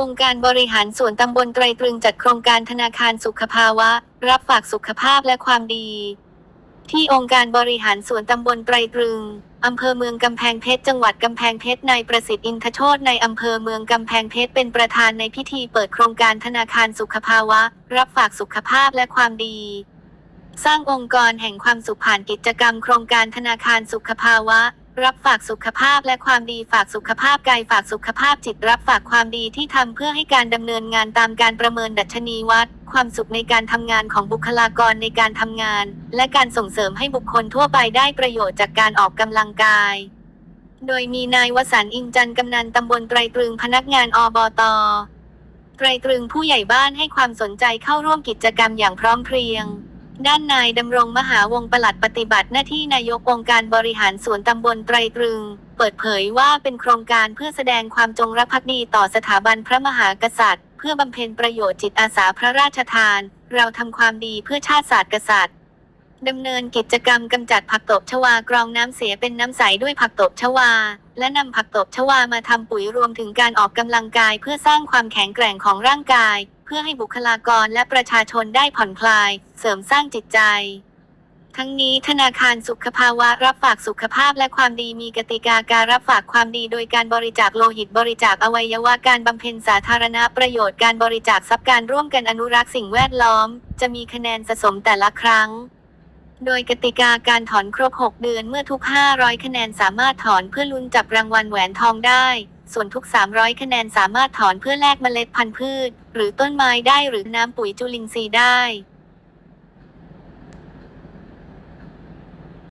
องค์การบริหารส่วนตำบลไตรตรึงจัดโครงการธนาคารสุขภาวะ รับฝากสุขภาพและความดี ที่องค์การบริหารส่วนตำบลไตรตรึงอำเภอเมืองกำแพงเพชรจังหวัดกำแพงเพชรนายประสิทธิ์อินทโชตในอำเภอเมืองกำแพงเพชรเป็นประธานในพิธีเปิดโครงการธนาคารสุขภาวะ รับฝากสุขภาพและความดี สร้างองค์กรแห่งความสุขผ่านกิจกรรมโครงการธนาคารสุขภาวะ รับฝากสุขภาพและความดีฝากสุขภาพกายฝากสุขภาพจิตรับฝากความดีที่ทำเพื่อให้การดำเนินงานตามการประเมินดัชนีวัด ความสุขในการทำงานของบุคลากรในการทำงาน และการส่งเสริมให้บุคคลทั่วไปได้ประโยชน์จากการออกกำลังกาย โดยมีนายวสันอิงจันทร์กำนันตำบลไตรตรึงพนักงานอบตไตรตรึงผู้ใหญ่บ้านให้ความสนใจเข้าร่วมกิจกรรมอย่างพร้อมเพรียง ด้านนายดำรงมหาวงศ์ปลัดปฏิบัติหน้าที่นายกองค์การบริหารส่วนตำบลไตรตรึง เปิดเผยว่าเป็นโครงการเพื่อแสดงความจงรักภักดีต่อสถาบันพระมหากษัตริย์ เพื่อบำเพ็ญประโยชน์จิตอาสาพระราชทาน เราทำความดีเพื่อชาติศาสตร์กษัตริย์ดำเนินกิจกรรมกำจัดผักตบชวากรองน้ำเสียเป็นน้ำใสด้วยผักตบชวา และนำผักตบชวามาทำปุ๋ยรวมถึงการออกกำลังกายเพื่อสร้างความแข็งแกร่งของร่างกาย พื่อให้บุคลากรและประชาชนได้ผ่อนคลาย เสริมสร้างจิตใจ ทั้งนี้ธนาคารสุขภาวะรับฝากสุขภาพและความดีมีกติกาการรับฝากความดีโดยการบริจาคโลหิตบริจาคอวัยวะการบำเพ็ญสาธารณประโยชน์การบริจาคทรัพย์การร่วมกันอนุรักษ์สิ่งแวดล้อม จะมีคะแนนสะสมแต่ละครั้ง โดยกติกาการถอนครบ 6 เดือนเมื่อทุก 500 คะแนนสามารถถอนเพื่อลุ้นจับรางวัลแหวนทองได้ ส่วนทุก 300 คะแนนสามารถถอนเพื่อแลกเมล็ดพันธุ์พืช หรือต้นไม้ได้หรือน้ำปุ๋ยจุลินทรีย์ได้